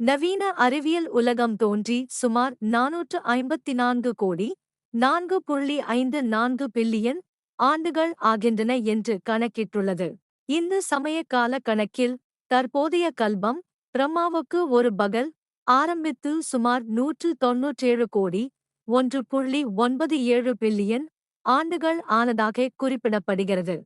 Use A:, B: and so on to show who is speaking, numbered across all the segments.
A: நவீன அறிவியல் உலகம் தோன்றி சுமார் நாநூற்று ஐம்பத்தி நான்கு கோடி நான்கு புள்ளி ஐந்து நான்கு பில்லியன் ஆண்டுகள் ஆகின்றன என்று கணக்கிட்டுள்ளது. இந்து சமய கால கணக்கில் தற்போதைய கல்பம் பிரம்மாவுக்கு ஒரு பகல் ஆரம்பித்து சுமார் நூற்று தொன்னூற்றேழு கோடி ஒன்று புள்ளி ஒன்பது ஏழு பில்லியன் ஆண்டுகள் ஆனதாக குறிப்பிடப்படுகிறது.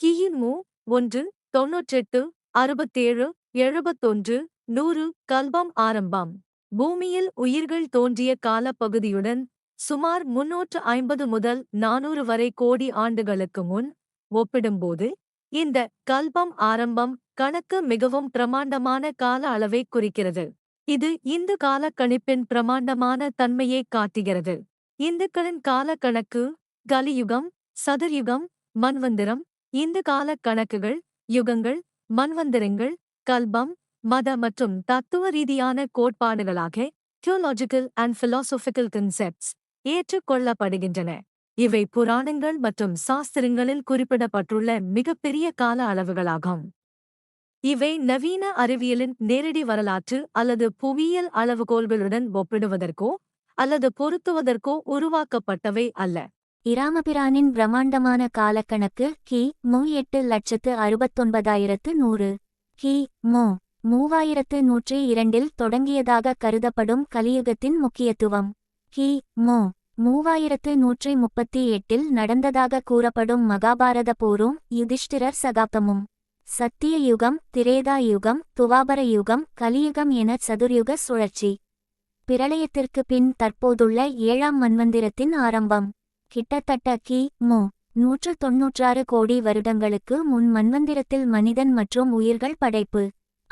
A: கிமு ஒன்று தொன்னூற்றெட்டு அறுபத்தேழு எழுபத்தொன்று நூறு கல்பம் ஆரம்பம். பூமியில் உயிர்கள் தோன்றிய காலப்பகுதியுடன் சுமார் முன்னூற்று ஐம்பது முதல் நானூறு வரை கோடி ஆண்டுகளுக்கு முன் ஒப்பிடும்போது இந்த கல்பம் ஆரம்பம் கணக்கு மிகவும் பிரமாண்டமான கால அளவை குறிக்கிறது. இது இந்து காலக்கணிப்பின் பிரமாண்டமான தன்மையை காட்டுகிறது. இந்துக்களின் காலக்கணக்கு கணக்கு கலியுகம் சதுர்யுகம் மன்வந்திரம் இந்து கால கணக்குகள் யுகங்கள் மன்வந்திரங்கள் கல்பம் மத மற்றும் தத்துவ ரீதியான கோட்பாடுகளாக தியோலாஜிக்கல் அண்ட் பிலாசபிக்கல் கன்செப்ட்ஸ் ஏற்றுக்கொள்ளப்படுகின்றன. இவை புராணங்கள் மற்றும் சாஸ்திரங்களில் குறிப்பிடப்பட்டுள்ள மிகப்பெரிய கால அளவுகளாகும். இவை நவீன அறிவியலின் நேரடி வரலாற்று அல்லது புவியியல் அளவுகோல்களுடன் ஒப்பிடுவதற்கோ அல்லது பொருத்துவதற்கோ உருவாக்கப்பட்டவை அல்ல.
B: இராமபிரானின் பிரம்மாண்டமான காலக்கணக்கு கி மு எட்டு லட்சத்து அறுபத்தொன்பதாயிரத்து நூறு. கி மு மூவாயிரத்து நூற்றி இரண்டில் தொடங்கியதாக கருதப்படும் கலியுகத்தின் முக்கியத்துவம். கி. மு. மூவாயிரத்து நூற்றி முப்பத்தி எட்டில் நடந்ததாக கூறப்படும் மகாபாரத போரும் யுதிஷ்டிரர் சகாப்தமும். சத்திய யுகம் திரேதா யுகம் துவாபர யுகம் கலியுகம் என சதுர்யுக சுழற்சி. பிரளயத்திற்கு பின் தற்போதுள்ள ஏழாம் மன்வந்திரத்தின் ஆரம்பம். கிட்டத்தட்ட கி. மு. நூற்று தொன்னூற்றாறு கோடி வருடங்களுக்கு முன் மன்வந்திரத்தில் மனிதன் மற்றும் உயிர்கள் படைப்பு.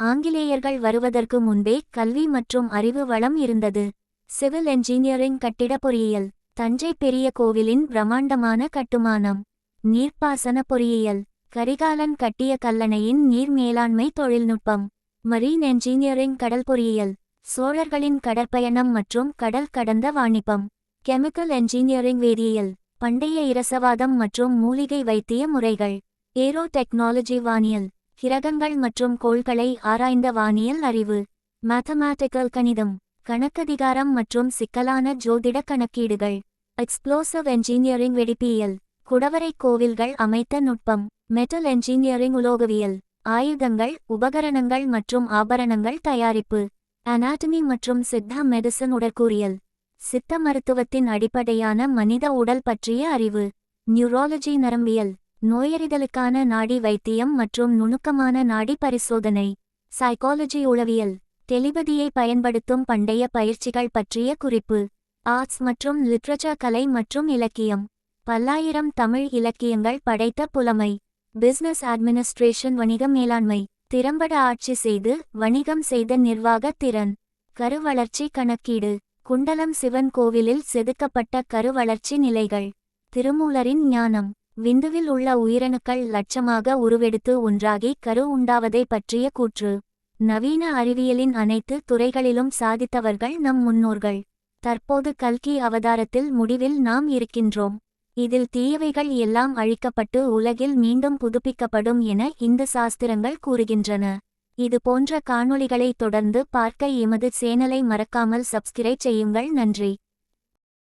B: ஆங்கிலேயர்கள் வருவதற்கு முன்பே கல்வி மற்றும் அறிவு வளம் இருந்தது. சிவில் என்ஜினியரிங் கட்டிட பொறியியல் தஞ்சை பெரிய கோவிலின் பிரம்மாண்டமான கட்டுமானம் நீர்ப்பாசன பொறியியல் கரிகாலன் கட்டிய கல்லணையின் நீர் மேலாண்மை தொழில்நுட்பம் மரீன் என்ஜினியரிங் கடல் பொறியியல் சோழர்களின் கடற்பயணம் மற்றும் கடல் கடந்த வாணிபம் கெமிக்கல் என்ஜினியரிங் வேதியியல் பண்டைய இரசவாதம் மற்றும் மூலிகை வைத்திய முறைகள் ஏரோ டெக்னாலஜி வானியல் கிரகங்கள் மற்றும் கோள்களை ஆராய்ந்த வானியல் அறிவு. மேத்தமேட்டிக்கல் கணிதம் கணக்கதிகாரம் மற்றும் சிக்கலான ஜோதிட கணக்கீடுகள். எக்ஸ்ப்ளோசிவ் என்ஜினியரிங் வெடிப்பியல் குடவரை கோவில்கள் அமைத்த நுட்பம். மெட்டல் என்ஜினியரிங் உலோகவியல் ஆயுதங்கள் உபகரணங்கள் மற்றும் ஆபரணங்கள் தயாரிப்பு. அனாட்டமி மற்றும் சித்தா மெடிசன் உடற்கூறியல். சித்த மருத்துவத்தின் அடிப்படையான மனித உடல் பற்றிய அறிவு. நியூரோலஜி நரம்பியல். நோயறிதலுக்கான நாடி வைத்தியம் மற்றும் நுணுக்கமான நாடி பரிசோதனை. சைக்காலஜி உளவியல். தெளிபதியை பயன்படுத்தும் பண்டைய பயிற்சிகள் பற்றிய குறிப்பு. ஆர்ட்ஸ் மற்றும் லிட்ரேச்சர் கலை மற்றும் இலக்கியம். பல்லாயிரம் தமிழ் இலக்கியங்கள் படைத்த புலமை. பிசினஸ் அட்மினிஸ்ட்ரேஷன் வணிக மேலாண்மை. திறம்பட ஆட்சி செய்து வணிகம் செய்த நிர்வாக திறன். கருவளர்ச்சி கணக்கீடு. குண்டலம் சிவன் கோவிலில் செதுக்கப்பட்ட கருவளர்ச்சி நிலைகள். திருமூலரின் ஞானம். விந்துவில் உள்ள உயிரணுக்கள் லட்சமாக உருவெடுத்து ஒன்றாகி கரு உண்டாவதை பற்றிய கூற்று. நவீன அறிவியலின் அனைத்து துறைகளிலும் சாதித்தவர்கள் நம் முன்னோர்கள். தற்போது கல்கி அவதாரத்தில் முடிவில் நாம் இருக்கின்றோம். இதில் தீயவைகள் எல்லாம் அழிக்கப்பட்டு உலகில் மீண்டும் புதுப்பிக்கப்படும் என இந்து சாஸ்திரங்கள் கூறுகின்றன. இது போன்ற காணொளிகளை தொடர்ந்து பார்க்க எமது சேனலை மறக்காமல் சப்ஸ்கிரைப் செய்யுங்கள். நன்றி.